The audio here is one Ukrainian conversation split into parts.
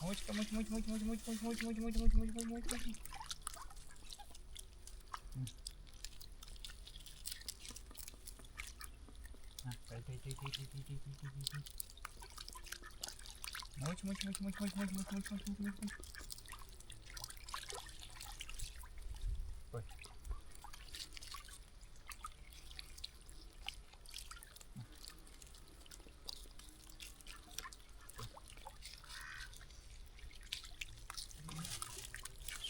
Мочка, мочка, мочка, мочка, мочка, мочка, мочка, мочка, мочка, мочка, мочка, мочка, мочка. На, дай, дай, дай, дай, дай, дай, дай, дай, дай, дай, дай. Мочь,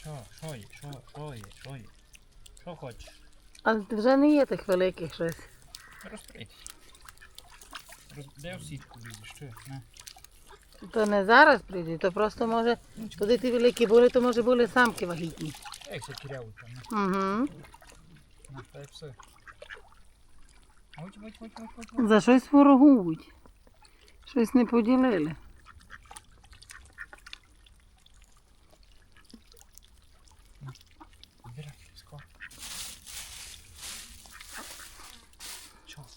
Що, що є, що, що є, що є? Що хочеш? Але вже не є тих великих щось. Розприйся. Роз... Де в сітку лізеш? Що? На. То не зараз прийде, то просто може, туди ті великі були, то може були самки вагітні. Ей, це кіряву там. На, Угу. на, дай пси. Муть, муть, муть, муть, муть, муть. За щось ворогують. Щось не поділили.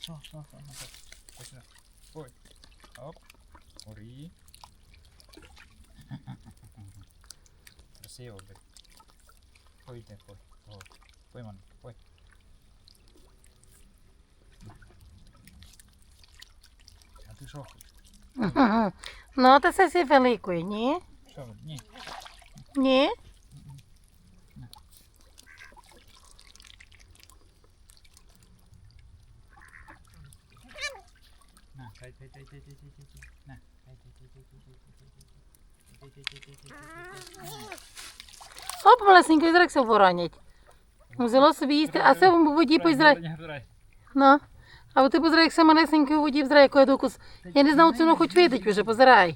어, 어, 어, 어. 됐어. 볼. 업. 우리. Красиво, блядь. Пойде, пой. О, пойман, пой. А ти що хочеш? Ну, ти сесі великої, ні? Що, ні. Ні? pojď, pojď, pojď, pojď, se poranit. Muselo se vyjíst a se mu vodí pozdraje. No, a ty pozdraje, jak se má lesníku vodí vzdraje, jako je to kus. Já neznám, co no chodí teď už, pozdraj.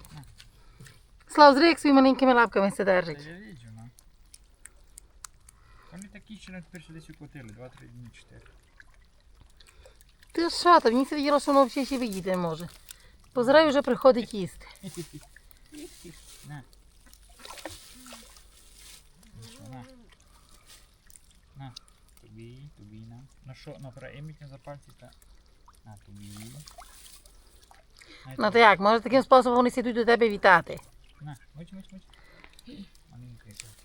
Slav zdraje, jak svými malinkými lápkami se dá říct. No. Tam je taky, že nás přišli, když jsou kotely, dva, tři, čtyři. Ти що там, мені сиділо, що воно ще видіти не може. Позирай вже приходить їсти. На. На. На. Тобі, тобі, на. Ну що, ну, проеміть за пальці та. На, тобі. Ну то як, може таким способом вони сідуть до тебе вітати. На, муть, муть, муть.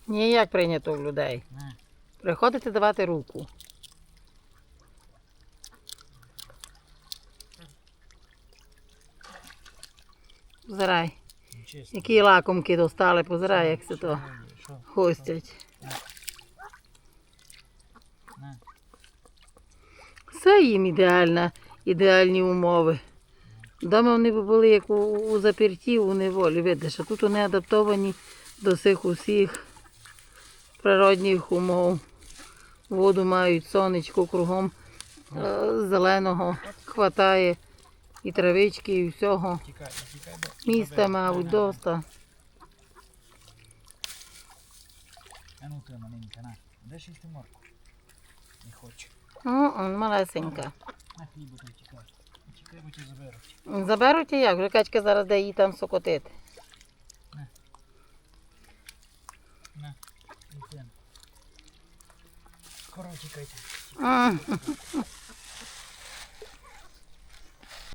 Ніяк прийнято в людей. На. Приходити давати руку. Позирай, які лакомки достали, позирай, як це то хостять. Все їм ідеальна, ідеальні умови. Дома вони б були як у, у заперті, у неволі. Видиш, а тут вони адаптовані до цих усіх природних умов. Воду мають, сонечко кругом зеленого хватає і травички, і всього. Міста, мабуть, на, на. доста. А ну ти маленька, на. Де ж ти морку? Не хочу. М-м, малесенька. На хлібу ти тікай. Тікай, бо тебе заберуть. Заберуть і як? Вже качка зараз де її там сокотити. На, йдем. Скоро тікайте.